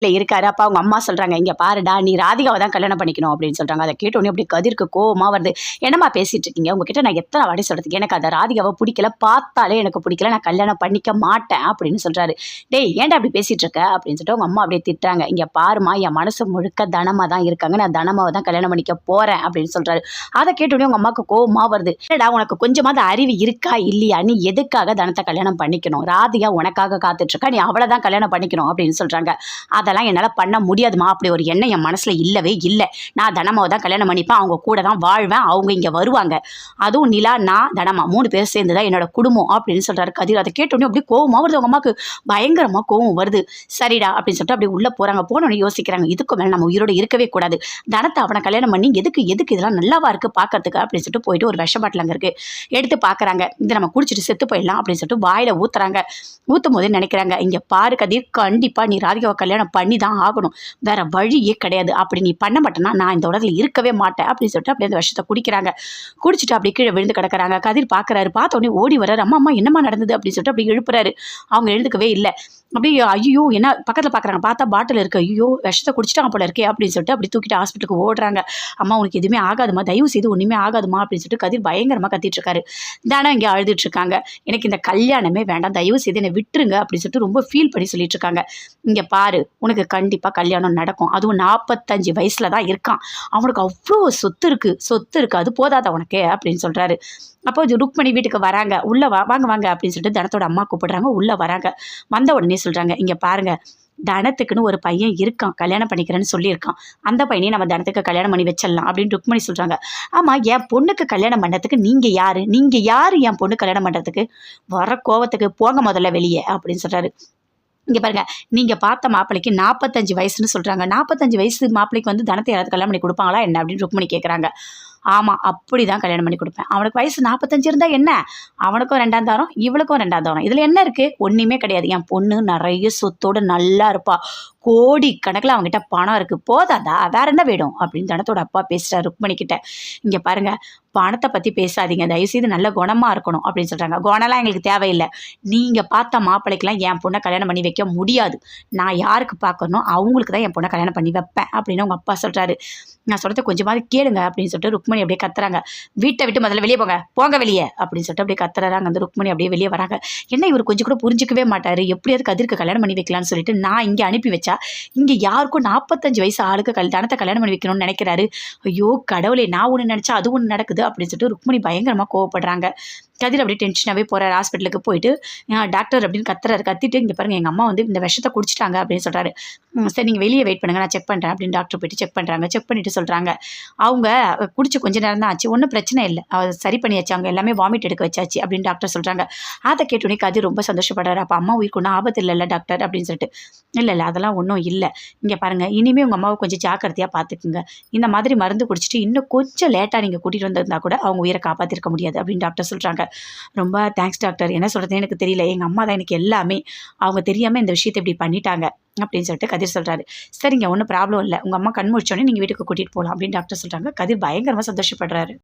இல்லை இருக்காரு. அப்பா அவங்க அம்மா சொல்கிறாங்க இங்கே பாருடா நீ ராதிகாவை தான் கல்யாணம் பண்ணிக்கணும். அப்படின்னு சொல்கிறாங்க அதை கேட்டோன்னே அப்படி கதிர்க்கு கோவமாக வருது. என்னம்மா பேசிட்டு இருக்கீங்க? உங்ககிட்ட நான் எத்தனை வாடி சொல்கிறதுக்கு எனக்கு அந்த ராதிகாவை பிடிக்கல. பார்த்தாலே எனக்கு பிடிக்கல. நான் கல்யாணம் பண்ணிக்க மாட்டேன். அப்படின்னு சொல்கிறாரு டேய் ஏன்டா அப்படி பேசிட்டு இருக்க? அப்படின்னு சொல்லிட்டு அவங்க அம்மா அப்படியே திட்டுறாங்க. இங்கே பாருமா என் மனசு முழுக்க தனமாக தான் இருக்காங்க. நான் தனமாவை தான் கல்யாணம் பண்ணிக்க போகிறேன் அப்படின்னு சொல்கிறாரு அதை கேட்டோன்னே உங்கள் அம்மாவுக்கு கோவமாக வருது. இல்லைடா உனக்கு கொஞ்சமாவது அறிவு இருக்கா? இல்லையா? நீ எதுக்காக தனத்தை கல்யாணம் பண்ணிக்கணும்? ராதிகா உனக்காக காத்துட்டு இருக்கா? நீ அவளை தான் கல்யாணம் பண்ணிக்கணும். அப்படின்னு சொல்கிறாங்க அதெல்லாம் என்னால் பண்ண முடியாதுமா. அப்படி ஒரு எண்ணம் என் மனசில் இல்லவே இல்லை. நான் தனமாவை தான் கல்யாணம் பண்ணிப்பேன். அவங்க கூட தான் வாழ்வேன். அவங்க இங்கே வருவாங்க. அதுவும் நிலா நான் தனமா மூணு பேர் சேர்ந்து தான் என்னோட குடும்பம் அப்படின்னு சொல்கிறாரு கதிர். அதை கேட்டோன்னே அப்படியே கோவமாக வருது. அவங்க அம்மாவுக்கு பயங்கரமாக கோவம் வருது. சரிடா அப்படின்னு சொல்லிட்டு அப்படி உள்ளே போகிறாங்க போனோடனே யோசிக்கிறாங்க இதுக்கு மேலே நம்ம உயிரோட இருக்கவே கூடாது. தனத்தை அவனை கல்யாணம் பண்ணி எதுக்கு எதுக்கு இதெல்லாம் நல்லாவா இருக்குது பார்க்கறதுக்கு அப்படின்னு சொல்லிட்டு போயிட்டு ஒரு விஷ பாட்டில் அங்கே இருக்குது எடுத்து பார்க்குறாங்க இதை நம்ம குடிச்சிட்டு செத்து போயிடலாம். அப்படின்னு சொல்லிட்டு வாயில் ஊற்றுறாங்க ஊற்றும் போதே நினைக்கிறாங்க இங்கே பாரு கதிர் கண்டிப்பாக நீ ராதிகாவை கல்யாணம் பண்ணி தான் ஆகணும். வேற வழியே கிடையாது. அப்படி நீ பண்ண மாட்டேன்னா நான் இந்த உலகில் இருக்கவே மாட்டேன் அப்படின்னு சொல்லிட்டு அப்படியே அந்த விஷத்தை குடிக்கிறாங்க. குடிச்சிட்டு அப்படியே கீழே விழுந்து கிடக்குறாங்க. கதிர் பார்க்குறாரு பார்த்த உடனே ஓடி வர்றாரு. அம்மா அம்மா என்னம்மா நடந்தது? அப்படின்னு சொல்லிட்டு அப்படி எழுப்புறாரு. அவங்க எழுந்துக்கவே இல்லை. அப்படியே ஐயோ என்ன பக்கத்தில் பார்க்குறாங்க பார்த்தா பாட்டில் இருக்கு. ஐயோ விஷத்தை குடிச்சிட்டாங்க போல இருக்கே அப்படின்னு சொல்லிட்டு அப்படி தூக்கிட்டு ஹாஸ்பிட்டலுக்கு ஓடுறாங்க. அம்மா உனக்கு எதுவுமே ஆகாதுமா? தயவு செய்து ஒன்றுமே ஆகாதுமா? அப்படின்னு சொல்லிட்டு கதிர் பயங்கரமாக கத்திட்டு இருக்காரு. தானே இங்கே அழுதுட்டு இருக்காங்க. எனக்கு இந்த கல்யாணமே வேண்டாம். தயவு செய்து என்னை விட்டுருங்க அப்படின்னு சொல்லிட்டு ரொம்ப ஃபீல் பண்ணி சொல்லிட்டு இருக்காங்க. இங்கே பாரு உனக்கு கண்டிப்பாக கல்யாணம் நடக்கும். அதுவும் நாற்பத்தஞ்சு வயசில் தான் இருக்கான். அவனுக்கு அவ்வளோ சொத்து இருக்குது சொத்து இருக்குது அது போதாதா உனக்கு? அப்படின்னு சொல்கிறாரு அப்போ இது ருக்மணி வீட்டுக்கு வராங்க. உள்ளே வா வாங்க வாங்க அப்படின்னு சொல்லிட்டு தனத்தோட அம்மா கூப்பிடுறாங்க. உள்ளே வராங்க. வந்த உடனே சொல்கிறாங்க இங்கே பாருங்கள் தனத்துக்குன்னு ஒரு பையன் இருக்கான். கல்யாணம் பண்ணிக்கிறேன்னு சொல்லியிருக்கான். அந்த பையனையும் நம்ம தனத்துக்கு கல்யாணம் பண்ணி வச்சிடலாம். அப்படின்னு ருக்மணி சொல்கிறாங்க ஆமாம் என் பொண்ணுக்கு கல்யாணம் பண்ணுறதுக்கு நீங்கள் யார்? நீங்கள் யார் என் பொண்ணு கல்யாணம் பண்ணுறதுக்கு வர கோவத்துக்கு போங்க முதல்ல வெளியே அப்படின்னு சொல்கிறாரு இங்கே பாருங்க நீங்கள் பார்த்த மாப்பிளைக்கு நாற்பத்தஞ்சு வயசுன்னு சொல்கிறாங்க நாற்பத்தஞ்சு வயசு மாப்பிளைக்கு வந்து தனத்தை யாராவது கல்யாணம் பண்ணி கொடுப்பாங்களா என்ன அப்படின்னு ருக்மணி கேட்குறாங்க ஆமாம் அப்படி தான் கல்யாணம் பண்ணி கொடுப்பேன். அவனுக்கு வயசு நாற்பத்தஞ்சு இருந்தால் என்ன? அவனுக்கும் ரெண்டாம் தாரம் இவளுக்கும் ரெண்டாம் தாரம். இதில் என்ன இருக்குது ஒன்றுமே கிடையாது. என் பொண்ணு நிறைய சொத்தோடு நல்லா இருப்பா. கோடி கணக்கில் அவங்ககிட்ட பணம் இருக்குது போதாதா? வேற என்ன வேணும்? அப்படின்னு தனத்தோட அப்பா பேசுகிறார் ருக்மணிக்கிட்ட இங்கே பாருங்கள் பணத்தை பற்றி பேசாதீங்க. தயவுசெய்து நல்ல குணமாக இருக்கணும் அப்படின்னு சொல்கிறாங்க குணம்லாம் எங்களுக்கு தேவையில்லை. நீங்கள் பார்த்த மாப்பிள்ளைக்கெலாம் என் பொண்ணை கல்யாணம் பண்ணி வைக்க முடியாது. நான் யாருக்கு பார்க்கணும்? அவங்களுக்கு தான் என் பொண்ணை கல்யாணம் பண்ணி வைப்பேன் அப்படின்னு உங்கள் அப்பா சொல்கிறாரு நான் சொல்கிறத கொஞ்சமாவது கேளுங்க அப்படின்னு சொல்லிட்டு ருக்மணி அப்படியே கத்துறாங்க. வீட்டை விட்டு முதல்ல வெளியே போங்க. போங்க வெளியே. அப்படின்னு சொல்லிட்டு அப்படியே கத்துறாங்க. அந்த ருக்மணி அப்படியே வெளியே வராங்க. என்ன இவர் கொஞ்சம் கூட புரிஞ்சிக்கவே மாட்டார். எப்படியாவது கதிர்க்கு கல்யாணம் பண்ணி வைக்கலாம்னு சொல்லிட்டு நான் இங்கே அனுப்பி வச்சா இங்கே யாருக்கும் நாற்பத்தஞ்சு வயசு ஆளுக்கு கல் தனத்தை கல்யாணம் பண்ணி வைக்கணும்னு நினைக்கிறாரு. ஐயோ கடவுளே நான் ஒன்று நினச்சா அது ஒன்று நடக்குது அப்படின்னு சொல்லிட்டு ருக்மணி பயங்கரமாக கோவப்படுறாங்க. கதிர் அப்படியே டென்ஷனாகவே போகிறார் ஹாஸ்பிட்டலுக்கு போயிட்டு டாக்டர் அப்படின்னு கத்துறாரு. கத்திட்டு இங்கே பாருங்கள் எங்கள் அம்மா வந்து இந்த விஷத்தை குடிச்சிட்டாங்க அப்படின்னு சொல்கிறாரு சரி நீங்கள் வெளியே வெயிட் பண்ணுங்கள் நான் செக் பண்ணுறேன் அப்படின்னு டாக்டர் போயிட்டு செக் பண்ணுறாங்க செக் பண்ணிட்டு சொல்கிறாங்க அவங்க குடிச்சு கொஞ்ச நேரம் தான் ஆச்சு. ஒன்றும் பிரச்சனை இல்லை. அவர் சரி பண்ணியாச்சு. அவங்க எல்லாமே வாமிட் எடுக்க வச்சாச்சு அப்படின்னு டாக்டர் சொல்கிறாங்க அதை கேட்டோடனே கதிர் ரொம்ப சந்தோஷப்படுறாரு. அப்போ அம்மா உயிருக்கு ஒன்றும் ஆபத்து இல்லைல்ல டாக்டர் அப்படின்னு சொல்லிட்டு. இல்லை இல்லை அதெல்லாம் ஒன்றும் இல்லை. இங்கே பாருங்கள் இனிமேல் உங்கள் அம்மாவை கொஞ்சம் ஜாக்கிரதையாக பார்த்துக்குங்க இந்த மாதிரி மருந்து குடிச்சிட்டு இன்னும் கொஞ்சம் லேட்டாக நீங்கள் கூட்டிகிட்டு வந்திருந்தா கூட அவங்க உயிரை காப்பாற்றிருக்க முடியாது அப்படின்னு டாக்டர் சொல்கிறாங்க ரொம்ப தேங்க்ஸ் டாக்டர் என்ன சொல்கிறதுன்னு எனக்கு தெரியல. எங்கள் அம்மா தான் எனக்கு எல்லாமே. அவங்க தெரியாமல் இந்த விஷயத்தை இப்படி பண்ணிட்டாங்க அப்படின்னு சொல்லிட்டு கதிர் சொல்கிறாரு சரிங்க ஒன்றும் ப்ராப்ளம் இல்லை. உங்கள் அம்மா கண் முடிச்சோடனே நீங்கள் வீட்டுக்கு கூட்டிகிட்டு போகலாம் அப்படின்னு டாக்டர் சொல்கிறாங்க கதிர் பயங்கரமாக சந்தோஷப்படுறாரு.